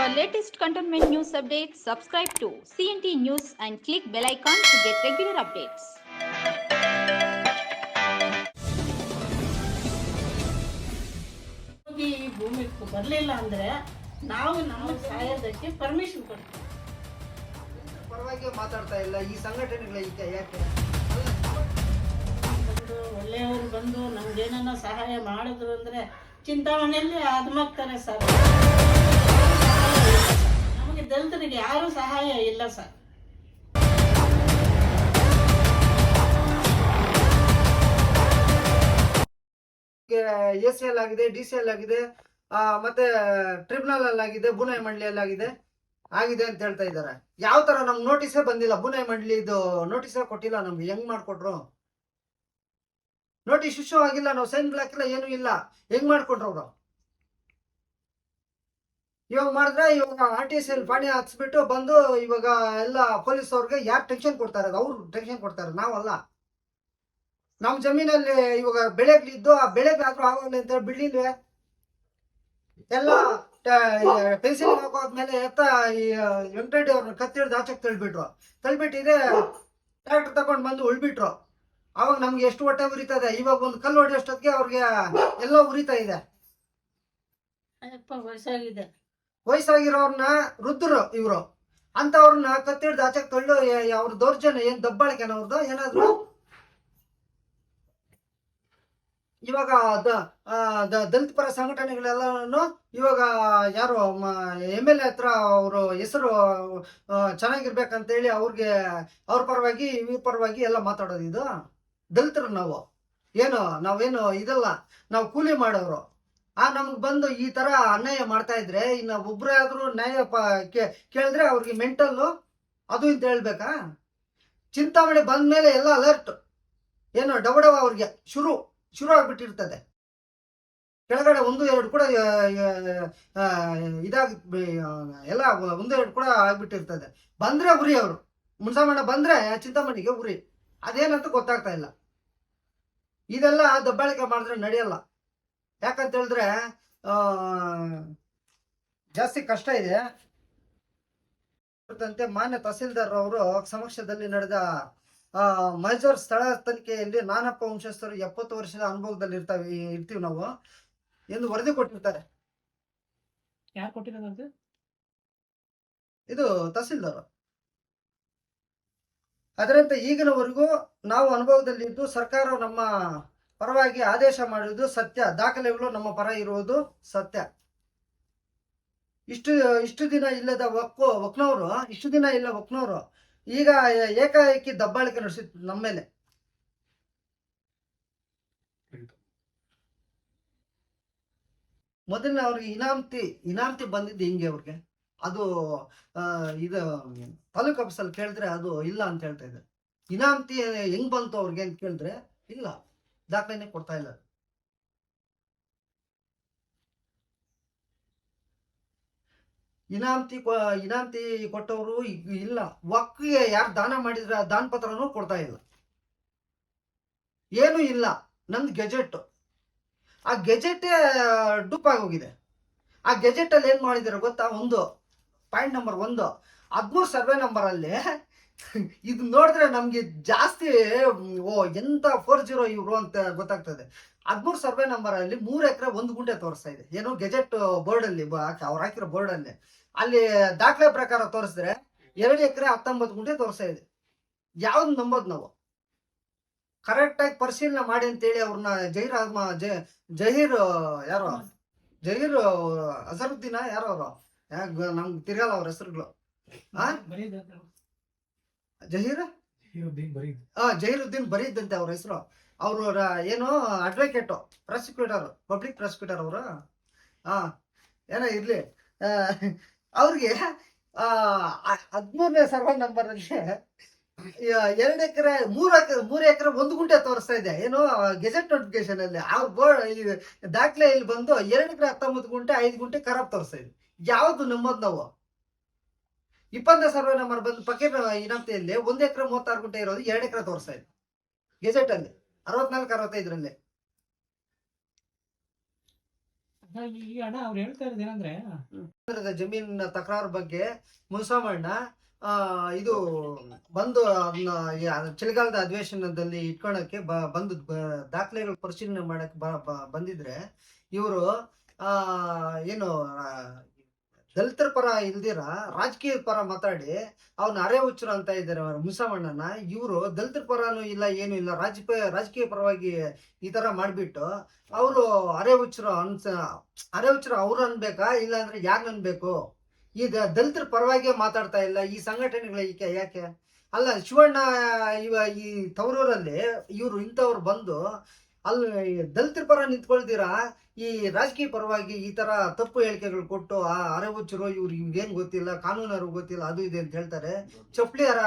For latest cantonment news updates, subscribe to CNT News and click bell icon to get regular updates. ಹೋಗಿ ಈ ಭೂಮಿ ಬರಲಿಲ್ಲ ಅಂದ್ರೆ ನಾವು ನಾವು ಸಾಯೋದಕ್ಕೆ ಪರ್ಮಿಷನ್ ಕೊಡ್ತೀವಿ. ಪರವಾಗಿ ಮಾತಾಡ್ತಾ ಇಲ್ಲ. ಈ ಸಂಘಟನೆಗಳ ಈಗ ಯಾಕೆ? ಒಳ್ಳೆಯವರು ಬಂದು ನಮ್ಗೇನ ಸಹಾಯ ಮಾಡಿದ್ರು ಅಂದ್ರೆ ಚಿಂತಾಮಣಿಯಲ್ಲಿ ಅದ್ಮಾಗ್ತಾರೆ ಸರ್ ನಮಗೆ ದಲಿತರಿಗೆ ಯಾರೂ ಸಹಾಯ ಇಲ್ಲ, ಸರ್. ಎ ಸಿ ಎಲ್ ಆಗಿದೆ, ಡಿ ಸಿ ಎಲ್ ಆಗಿದೆ ಮತ್ತೆ ಟ್ರಿಬ್ಯುನಲ್ ಅಲ್ಲಿ ಆಗಿದೆ ಬುನಾಯಿ ಮಂಡಳಿಯಲ್ಲಿ ಆಗಿದೆ ಆಗಿದೆ ಅಂತ ಹೇಳ್ತಾ ಇದ್ದಾರೆ. ಯಾವ ತರ ನಮ್ಗೆ ನೋಟಿಸೇ ಬಂದಿಲ್ಲ. ಬುನಾಯಿ ಮಂಡಳಿ ಇದು ನೋಟಿಸೇ ಕೊಟ್ಟಿಲ್ಲ ನಮ್ಗೆ. ಹೆಂಗ್ ಮಾಡ್ಕೊಟ್ರು? ನೋಟಿಸ್ ಇಶ್ಯೂ ಆಗಿಲ್ಲ. ನಾವು ಸೈನ್ ಬ್ಲಾಕ್ ಇಲ್ಲ, ಏನೂ ಇಲ್ಲ. ಹೆಂಗ್ ಮಾಡ್ಕೊಂಡ್ರು ಅವರು? ಇವಾಗ ಮಾಡಿದ್ರೆ ಇವಾಗ ಆರ್ ಟಿ ಸಿ ಪಾಣಿ ಹಾಕ್ಸ್ಬಿಟ್ಟು ಬಂದು ಇವಾಗ ಎಲ್ಲ ಪೊಲೀಸ್ ಅವ್ರಿಗೆ ಯಾರು ಟೆನ್ಷನ್ ಕೊಡ್ತಾರೆ ಅವ್ರು ಟೆನ್ಷನ್ ಕೊಡ್ತಾರೆ ನಾವಲ್ಲ. ನಮ್ಮ ಜಮೀನಲ್ಲಿ ಇವಾಗ ಬೆಳೆಗಳಿದ್ದು ಆ ಬೆಳೆಗಳಾದ್ರೂ ಆಗೋಲ್ಲ ಅಂತ ಬಿಡ್ಲಿಲ್ವೇ? ಎಲ್ಲ ಪೆನ್ಸಿಲ್ ಹಾಕೋದ್ಮೇಲೆ ಎತ್ತ ಈ ವೆಂಕಟರೆಡ್ಡಿ ಅವ್ರನ್ನ ಕತ್ತಿಡ್ದು ಆಚೆಗೆ ತಳ್ಬಿಟ್ರು. ತಳ್ಬಿಟ್ಟಿದ್ರೆ ಟ್ರ್ಯಾಕ್ಟರ್ ತಗೊಂಡ್ ಬಂದು ಉಳ್ಬಿಟ್ರು. ಅವಾಗ ನಮ್ಗೆ ಎಷ್ಟು ಹೊಟ್ಟೆ ಉರಿತದೆ? ಇವಾಗ ಒಂದು ಕಲ್ಲು ಹೊಡೆಯೋಷ್ಟೊತ್ತಿಗೆ ಅವ್ರಿಗೆ ಎಲ್ಲ ಉರಿತಾ ಇದೆ. ವಯಸ್ಸಾಗಿರೋರ್ನ ವೃದ್ಧರು ಇವರು. ಅಂತವ್ರನ್ನ ಕತ್ತಿಡ್ದು ಆಚೆಗೆ ತಳ್ಳು ಅವ್ರ ದೌರ್ಜನ್ಯ, ಏನ್ ದಬ್ಬಾಳಿಕೆನ ಅವ್ರದ್ದು ಏನಾದ್ರು? ಇವಾಗ ದಲಿತ ಪರ ಸಂಘಟನೆಗಳೆಲ್ಲನೂ ಇವಾಗ ಯಾರು ಎಂ ಎಲ್ ಎ ಹತ್ರ ಅವರು ಹೆಸರು ಚೆನ್ನಾಗಿರ್ಬೇಕಂತೇಳಿ ಅವ್ರಿಗೆ, ಅವ್ರ ಪರವಾಗಿ, ಇವ್ರ ಪರವಾಗಿ ಎಲ್ಲ ಮಾತಾಡೋದು ಇದು. ದಲಿತರು ನಾವು. ಏನು, ನಾವೇನು ಇದಲ್ಲ. ನಾವು ಕೂಲಿ ಮಾಡೋರು. ಆ ನಮ್ಗೆ ಬಂದು ಈ ತರ ಅನ್ಯಾಯ ಮಾಡ್ತಾ ಇದ್ರೆ, ಇನ್ನ ಒಬ್ರೇ ಆದ್ರೂ ನ್ಯಾಯ ಕೇಳಿದ್ರೆ ಅವ್ರಿಗೆ ಮೆಂಟಲ್ಲು ಅದು ಅಂತ ಹೇಳ್ಬೇಕಾ? ಚಿಂತಾಮಣಿ ಬಂದ್ಮೇಲೆ ಎಲ್ಲ ಅಲರ್ಟ್ ಏನು ಡಬಡವ ಅವ್ರಿಗೆ ಶುರು ಶುರು ಆಗ್ಬಿಟ್ಟಿರ್ತದೆ. ಕೆಳಗಡೆ ಒಂದು, ಎರಡು ಕೂಡ ಇದಾಗಿ ಎಲ್ಲ ಒಂದು, ಎರಡು ಕೂಡ ಆಗ್ಬಿಟ್ಟಿರ್ತದೆ. ಬಂದ್ರೆ ಉರಿ ಅವರು. ಮುನ್ಸಾಮಣ್ಣ ಬಂದ್ರೆ ಚಿಂತಾಮಣಿಗೆ ಉರಿ. ಅದೇನಂತ ಗೊತ್ತಾಗ್ತಾ ಇಲ್ಲ. ಇದೆಲ್ಲ ದಬ್ಬಾಳಿಕೆ ಮಾಡಿದ್ರೆ ನಡೆಯಲ್ಲ. ಯಾಕಂತ ಹೇಳಿದ್ರೆ ಜಾಸ್ತಿ ಕಷ್ಟ ಇದೆ. ಕುರಿತಂತೆ ಮಾನ್ಯ ತಹಸೀಲ್ದಾರ್ ಅವರು ಸಮಕ್ಷದಲ್ಲಿ ನಡೆದ ಮೈಸೂರು ಸ್ಥಳ ತನಿಖೆಯಲ್ಲಿ ನಾನಪ್ಪ ವಂಶಸ್ಥರು ಎಪ್ಪತ್ತು ವರ್ಷದ ಅನುಭವದಲ್ಲಿ ಇರ್ತಾವೆ ಇರ್ತೀವಿ ನಾವು. ಎಂದು ವರದಿ ಕೊಟ್ಟಿರ್ತಾರೆ. ಯಾರು ಕೊಟ್ಟಿರೋದು ಇದು ತಹಸೀಲ್ದಾರ್. ಅದರಂತೆ ಈಗಿನವರೆಗೂ ನಾವು ಅನುಭವದಲ್ಲಿದ್ದು ಸರ್ಕಾರ ನಮ್ಮ ಪರವಾಗಿ ಆದೇಶ ಮಾಡಿರುವುದು ಸತ್ಯ. ದಾಖಲೆಗಳು ನಮ್ಮ ಪರ ಇರುವುದು ಸತ್ಯ. ಇಷ್ಟು ಇಷ್ಟು ದಿನ ಇಲ್ಲದ ಒಕ್ಕು ಒಕ್ನವರು ಇಷ್ಟು ದಿನ ಇಲ್ಲ ಒಕ್ನವರು ಈಗ ಏಕಾಏಕಿ ದಬ್ಬಾಳಿಕೆ ನಡೆಸಿತ್ತು ನಮ್ಮ ಮೊದಲನೇ ಅವ್ರಿಗೆ ಇನಾಮ್ತಿ ಇನಾಮ್ತಿ ಬಂದಿದ್ದು ಹಿಂಗೆ ಅವ್ರಿಗೆ? ಅದು ಇದು, ತಾಲೂಕು ಆಫೀಸಲ್ಲಿ ಕೇಳಿದ್ರೆ ಅದು ಇಲ್ಲ ಅಂತ ಹೇಳ್ತಾ ಇದ್ದಾರೆ. ಇನಾಮ್ತಿ ಹೆಂಗ್ ಬಂತು ಅವ್ರಿಗೆ ಅಂತ ಕೇಳಿದ್ರೆ, ಇಲ್ಲ. ದಾಖಲೆನೇ ಕೊಡ್ತಾ ಇಲ್ಲ. ಇನಾಮ್ತಿ ಇನಾಮ್ತಿ ಕೊಟ್ಟವರು ಇಲ್ಲ. ಒಕ್ಕಿಗೆ ಯಾರು ದಾನ ಮಾಡಿದ್ರೆ ದಾನ ಪತ್ರನೂ ಕೊಡ್ತಾ ಇಲ್ಲ. ಏನು ಇಲ್ಲ. ನಂದು ಗೆಜೆಟ್. ಆ ಗೆಜೆಟೇ ಡೂಪ್ ಆಗೋಗಿದೆ. ಆ ಗೆಜೆಟ್ ಅಲ್ಲಿ ಏನ್ ಮಾಡಿದಾರೆ ಗೊತ್ತಾ? ಒಂದು, ಪಾಯಿಂಟ್ ನಂಬರ್ ಒಂದು. ಹದಿಮೂರು ಸರ್ವೆ ನಂಬರ್ ಅಲ್ಲಿ ಇದು ನೋಡಿದ್ರೆ ನಮ್ಗೆ ಜಾಸ್ತಿ, ಓ, ಎಂತ ಫೋರ್ ಜೀರೋ ಇವರು ಅಂತ ಗೊತ್ತಾಗ್ತದೆ. ಹದಿಮೂರು ಸರ್ವೆ ನಂಬರ್ ಅಲ್ಲಿ ಮೂರು ಎಕರೆ ಒಂದು ಗುಂಟೆ ತೋರಿಸ್ತಾ ಇದೆ. ಏನು ಗೆಜೆಟ್ ಬೋರ್ಡ್ ಅಲ್ಲಿ ಅವ್ರು ಹಾಕಿರೋ ಬೋರ್ಡ್ ಅಲ್ಲಿ ಅಲ್ಲಿ ದಾಖಲೆ ಪ್ರಕಾರ ತೋರಿಸಿದ್ರೆ ಎರಡು ಎಕರೆ ಹತ್ತೊಂಬತ್ತು ಗುಂಟೆ ತೋರಿಸ್ತಾ ಇದೆ. ಯಾವ್ದು ನಂಬೋದು ನಾವು? ಕರೆಕ್ಟ್ ಆಗಿ ಪರಿಶೀಲನೆ ಮಾಡಿ ಅಂತೇಳಿ ಅವ್ರನ್ನ ಜಹೀರ್ ಅಹ್ಮ- ಜಹೀರ್, ಯಾರು? ಜಹೀರ್ ಅಜರುದ್ದೀನ ಯಾರು ಅವರು? ನಮ್ಗೆ ತಿರ್ಗಲ್ಲ ಅವ್ರ ಹೆಸರುಗಳು. ಜಹೀರ್? ಆ ಜಹೀರುದ್ದೀನ್ ಅವ್ರ ಹೆಸರು. ಅವರು ಏನು ಅಡ್ವೊಕೇಟು ಪ್ರಾಸಿಕ್ಯೂಟರ್ ಪಬ್ಲಿಕ್ ಪ್ರಾಸಿಕ್ಯೂಟರ್ ಅವರು? ಹಾ ಏನೋ ಇರ್ಲಿ. ಅವ್ರಿಗೆ ಹದಿಮೂರನೇ ಸರ್ವ ನಂಬರ್ ಅಲ್ಲಿ ಎರಡು ಎಕರೆ ಮೂರು ಎಕರೆ ಮೂರು ಎಕರೆ ಒಂದು ಗುಂಟೆ ತೋರಿಸ್ತಾ ಇದೆ. ಏನು ಗೆಜೆಟ್ ನೋಟಿಫಿಕೇಶನ್ ಅಲ್ಲಿ. ಅವ್ರ ಬೋರ್ಡ್ ದಾಖಲೆ ಇಲ್ಲಿ ಬಂದು ಎರಡು ಎಕರೆ ಹತ್ತೊಂಬತ್ತು ಗುಂಟೆ ಐದು ಗುಂಟೆ ಖರಾಬ್ ತೋರಿಸ್ತಾ ಇದೆ. ಯಾವ್ದು ನಂಬೋದು ನಾವು? ಇಪ್ಪತ್ತನೇ ಸರ್ವೆ ನಂಬರ್ ಬಂದು ಪಕೀರ್ ಇನಾಪ್ತಿಯಲ್ಲಿ ಒಂದು ಎಕರೆ ಮೂವತ್ತಾರು ಗುಂಟೆ ಇರೋದು ಎರಡು ಎಕರೆ ತೋರಿಸ್ತಾ ಇದೆ ಗೆಜೆಟ್ ಅಲ್ಲಿ ಅರವತ್ನಾಲ್ಕು ಅರವತ್ತೈದರಲ್ಲಿ. ಅಣ್ಣ ಅವ್ರು ಹೇಳ್ತಾ ಇರೋದು ಏನಂದ್ರೆ ಕೇಂದ್ರದ ಜಮೀನಿನ ತಕರಾರು ಬಗ್ಗೆ ಮುನ್ಸಾಮಣ್ಣ ಇದು ಬಂದು ಅದನ್ನ ಚಳಿಗಾಲದ ಅಧಿವೇಶನದಲ್ಲಿ ಇಟ್ಕೊಳಕ್ಕೆ ಬಂದು ದಾಖಲೆಗಳು ಪರಿಶೀಲನೆ ಮಾಡಕ್ಕೆ ಬಂದಿದ್ರೆ ಇವರು ಆ ಏನು ದಲಿತರ ಪರ ಇಲ್ದಿರ, ರಾಜಕೀಯ ಪರ ಮಾತಾಡಿ ಅವ್ನ ಅರೆ ಹುಚ್ಚರು ಅಂತ ಇದ್ದಾರೆ ಮುಸಮಣ್ಣನ ಇವರು ದಲಿತರ ಪರನೂ ಇಲ್ಲ, ಏನು ಇಲ್ಲ, ರಾಜಕೀಯ ರಾಜಕೀಯ ಪರವಾಗಿ ಈ ತರ ಮಾಡಿಬಿಟ್ಟು ಅವರು ಅರೆ ಹುಚ್ಚರು ಅನ್ಸ, ಅರೆ ಹುಚ್ಚರು ಅವ್ರು ಅನ್ಬೇಕಾ, ಇಲ್ಲ ಅಂದ್ರೆ ಯಾರು ಅನ್ಬೇಕು? ಈ ದಲಿತರ ಪರವಾಗಿ ಮಾತಾಡ್ತಾ ಇಲ್ಲ, ಈ ಸಂಘಟನೆಗಳ ಈಕೆ ಯಾಕೆ? ಅಲ್ಲ ಶಿವಣ್ಣ ಇವ ಈ ತವರೂರಲ್ಲಿ ಇವರು ಇಂಥವ್ರು ಬಂದು ಅಲ್ಲಿ ದಲಿತರ ಪರ ನಿಂತ್ಕೊಳ್ತೀರಾ? ಈ ರಾಜಕೀಯ ಪರವಾಗಿ ಈ ತರ ತಪ್ಪು ಹೇಳಿಕೆಗಳು ಕೊಟ್ಟು ಆ ಅರೆಹುಚ್ಚರು ಇವ್ರು ಇವ್ರಿಗೇನು ಗೊತ್ತಿಲ್ಲ ಕಾನೂನು ಅವ್ರಿಗೆ ಗೊತ್ತಿಲ್ಲ ಅದು ಇದೆ ಅಂತ ಹೇಳ್ತಾರೆ. ಚಪ್ಪಲಿ ಅರ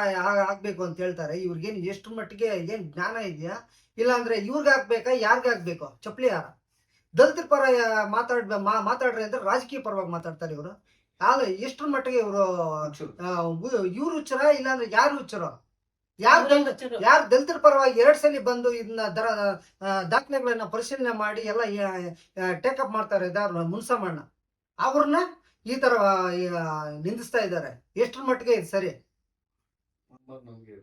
ಅಂತ ಹೇಳ್ತಾರೆ. ಇವ್ರಿಗೇನು ಎಷ್ಟು ಮಟ್ಟಿಗೆ ಏನ್ ಜ್ಞಾನ ಇದೆಯಾ? ಇಲ್ಲಾಂದ್ರೆ ಇವ್ರಿಗೆ ಹಾಕ್ಬೇಕಾ ಯಾರಿಗೆ ಹಾಕ್ಬೇಕು? ಚಪ್ಪಲಿ ಹಾರ ದಲಿತರ ಪರ ಮಾತಾಡ್ ಮಾತಾಡ್ರಿ ಅಂದ್ರೆ ರಾಜಕೀಯ ಪರವಾಗಿ ಮಾತಾಡ್ತಾರೆ ಇವರು. ಆಗ ಎಷ್ಟ್ರ ಮಟ್ಟಿಗೆ ಇವರು ಇವ್ರು ಹುಚ್ಚರ ಇಲ್ಲಾಂದ್ರೆ ಯಾರು ಹುಚ್ಚರು ಯಾರು. ಯಾರು ದಲಿತರ ಪರವಾಗಿ ಎರಡ್ ಸಲ ಬಂದು ಇದನ್ನ ದರ ದಾಖಲೆಗಳನ್ನ ಪರಿಶೀಲನೆ ಮಾಡಿ ಎಲ್ಲ ಟೇಕಪ್ ಮಾಡ್ತಾರೆ ಇದಾರ ಮುನ್ಸಮಣ್ಣ ಅವ್ರನ್ನ ಈ ತರ ನಿಂದಿಸ್ತಾ ಇದ್ದಾರೆ ಎಷ್ಟ್ರ ಮಟ್ಟಿಗೆ ಇದು ಸರಿ ನಮ್ಗೆ